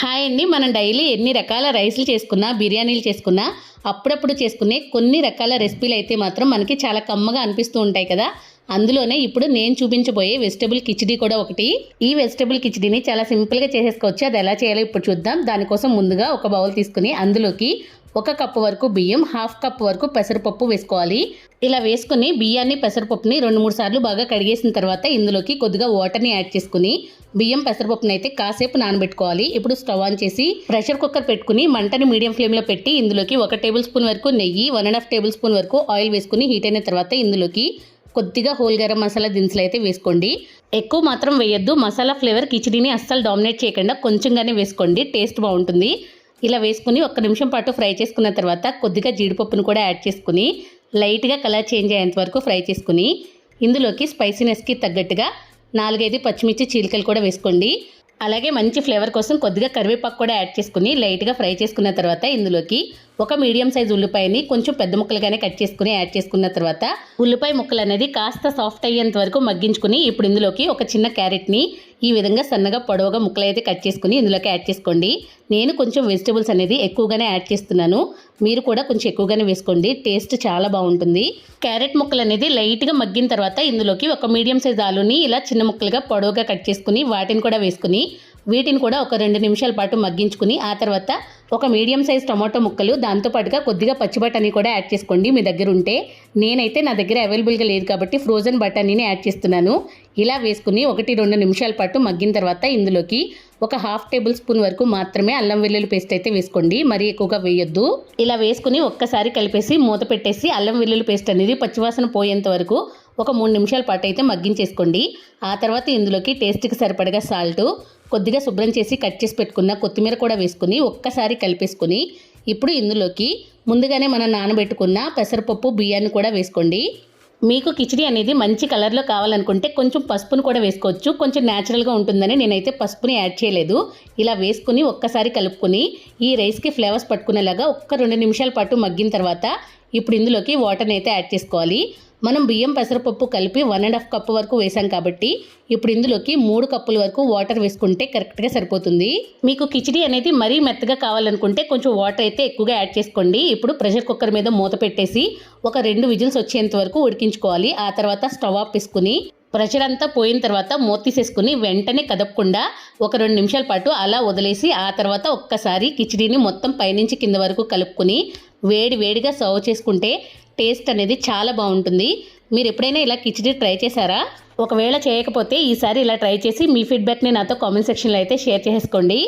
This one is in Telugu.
హాయ్ అండి. మనం డైలీ ఎన్ని రకాల రైస్లు చేసుకున్నా బిర్యానీలు చేసుకున్నా అప్పుడప్పుడు చేసుకునే కొన్ని రకాల రెసిపీలు అయితే మాత్రం మనకి చాలా కమ్మగా అనిపిస్తూ ఉంటాయి కదా. అందులోనే ఇప్పుడు నేను చూపించబోయే వెజిటబుల్ కిచిడీ కూడా ఒకటి. ఈ వెజిటబుల్ కిచిడీని చాలా సింపుల్గా చేసేసుకోవచ్చు. అది ఎలా చేయాలో ఇప్పుడు చూద్దాం. దానికోసం ముందుగా ఒక బౌల్ తీసుకుని అందులోకి ఒక కప్పు వరకు బియ్యం హాఫ్ కప్ వరకు పెసరపప్పు వేసుకోవాలి. ఇలా వేసుకుని బియ్యాన్ని పెసరపప్పుని రెండు మూడు సార్లు బాగా కడిగేసిన తర్వాత ఇందులోకి కొద్దిగా వాటర్ని యాడ్ చేసుకుని బియ్యం పెసరపప్పుని అయితే కాసేపు నానబెట్టుకోవాలి. ఇప్పుడు స్టవ్ ఆన్ చేసి ప్రెషర్ కుక్కర్ పెట్టుకుని మంటని మీడియం ఫ్లేమ్లో పెట్టి ఇందులోకి ఒక టేబుల్ స్పూన్ వరకు నెయ్యి one and half tablespoon వరకు ఆయిల్ వేసుకుని హీట్ అయిన తర్వాత ఇందులోకి కొద్దిగా హోల్ గరం మసాలా దినుసులు అయితే వేసుకోండి. ఎక్కువ మాత్రం వేయొద్దు. మసాలా ఫ్లేవర్ కిచిడీని అస్సలు డామినేట్ చేయకుండా కొంచెంగానే వేసుకోండి. టేస్ట్ బాగుంటుంది. ఇలా వేసుకుని ఒక్క నిమిషం పాటు ఫ్రై చేసుకున్న తర్వాత కొద్దిగా జీడిపప్పును కూడా యాడ్ చేసుకుని లైట్గా కలర్ చేంజ్ అయ్యేంత వరకు ఫ్రై చేసుకుని ఇందులోకి స్పైసీనెస్కి తగ్గట్టుగా నాలుగైదు పచ్చిమిర్చి చీలికలు కూడా వేసుకోండి. అలాగే మంచి ఫ్లేవర్ కోసం కొద్దిగా కరివేపాకు కూడా యాడ్ చేసుకుని లైట్గా ఫ్రై చేసుకున్న తర్వాత ఇందులోకి ఒక మీడియం సైజ్ ఉల్లిపాయని కొంచెం పెద్ద ముక్కలుగానే కట్ చేసుకుని యాడ్ చేసుకున్న తర్వాత ఉల్లిపాయ ముక్కలు అనేది కాస్త సాఫ్ట్ అయ్యేంత వరకు మగ్గించుకుని ఇప్పుడు ఇందులోకి ఒక చిన్న క్యారెట్ని ఈ విధంగా సన్నగా పొడవుగా ముక్కలు అయితే కట్ చేసుకుని ఇందులోకి యాడ్ చేసుకోండి. నేను కొంచెం వెజిటబుల్స్ అనేది ఎక్కువగానే యాడ్ చేస్తున్నాను. మీరు కూడా కొంచెం ఎక్కువగానే వేసుకోండి. టేస్ట్ చాలా బాగుంటుంది. క్యారెట్ ముక్కలు అనేది లైట్గా మగ్గిన తర్వాత ఇందులోకి ఒక మీడియం సైజ్ ఆలుని ఇలా చిన్న ముక్కలుగా పొడవుగా కట్ చేసుకుని వాటిని కూడా వేసుకుని వీటిని కూడా ఒక రెండు నిమిషాల పాటు మగ్గించుకుని ఆ తర్వాత ఒక మీడియం సైజ్ టమాటో ముక్కలు దాంతోపాటుగా కొద్దిగా పచ్చి బఠానీ కూడా యాడ్ చేసుకోండి మీ దగ్గర ఉంటే. నేనైతే నా దగ్గర అవైలబుల్గా లేదు కాబట్టి ఫ్రోజన్ బఠానీని యాడ్ చేస్తున్నాను. ఇలా వేసుకుని ఒకటి రెండు నిమిషాల పాటు మగ్గిన తర్వాత ఇందులోకి ఒక హాఫ్ టేబుల్ స్పూన్ వరకు మాత్రమే అల్లం వెల్లుల్లి పేస్ట్ అయితే వేసుకోండి. మరీ ఎక్కువగా వేయొద్దు. ఇలా వేసుకుని ఒక్కసారి కలిపేసి మూత పెట్టేసి అల్లం వెల్లుల్లి పేస్ట్ అనేది పచ్చివాసన పోయేంత వరకు ఒక మూడు నిమిషాల పాటు అయితే మగ్గించేసుకోండి. ఆ తర్వాత ఇందులోకి టేస్ట్కి సరిపడగా సాల్ట్ కొద్దిగా శుభ్రం చేసి కట్ చేసి పెట్టుకున్న కొత్తిమీర కూడా వేసుకుని ఒక్కసారి కలిపేసుకుని ఇప్పుడు ఇందులోకి ముందుగానే మనం నానబెట్టుకున్న పెసరపప్పు బియ్యాన్ని కూడా వేసుకోండి. మీకు కిచిడి అనేది మంచి కలర్లో కావాలనుకుంటే కొంచెం పసుపును కూడా వేసుకోవచ్చు. కొంచెం న్యాచురల్గా ఉంటుందని నేనైతే పసుపుని యాడ్ చేయలేదు. ఇలా వేసుకుని ఒక్కసారి కలుపుకొని ఈ రైస్కి ఫ్లేవర్స్ పట్టుకునేలాగా ఒక్క రెండు నిమిషాల పాటు మగ్గిన తర్వాత ఇప్పుడు ఇందులోకి వాటర్ని అయితే యాడ్ చేసుకోవాలి. మనం బియ్యం పెసరపప్పు కలిపి వన్ అండ్ హాఫ్ కప్పు వరకు వేసాం కాబట్టి ఇప్పుడు ఇందులోకి మూడు కప్పుల వరకు వాటర్ వేసుకుంటే కరెక్ట్గా సరిపోతుంది. మీకు కిచిడి అనేది మరీ మెత్తగా కావాలనుకుంటే కొంచెం వాటర్ అయితే ఎక్కువగా యాడ్ చేసుకోండి. ఇప్పుడు ప్రెషర్ కుక్కర్ మీద మూత పెట్టేసి ఒక రెండు విజిల్స్ వచ్చేంత వరకు ఉడికించుకోవాలి. ఆ తర్వాత స్టవ్ ఆఫ్ వేసుకుని ప్రెషర్ అంతా పోయిన తర్వాత మూత తీసేసుకుని వెంటనే కదపకుండా ఒక రెండు నిమిషాల పాటు అలా వదిలేసి ఆ తర్వాత ఒక్కసారి కిచిడీని మొత్తం పైనుంచి కింద వరకు కలుపుకొని వేడి వేడిగా సర్వ్ చేసుకుంటే టేస్ట్ అనేది చాలా బాగుంటుంది. మీరు ఎప్పుడైనా ఇలా కిచిడి ట్రై చేశారా? ఒకవేళ చేయకపోతే ఈసారి ఇలా ట్రై చేసి మీ ఫీడ్బ్యాక్ని నాతో కామెంట్ సెక్షన్లో అయితే షేర్ చేసుకోండి.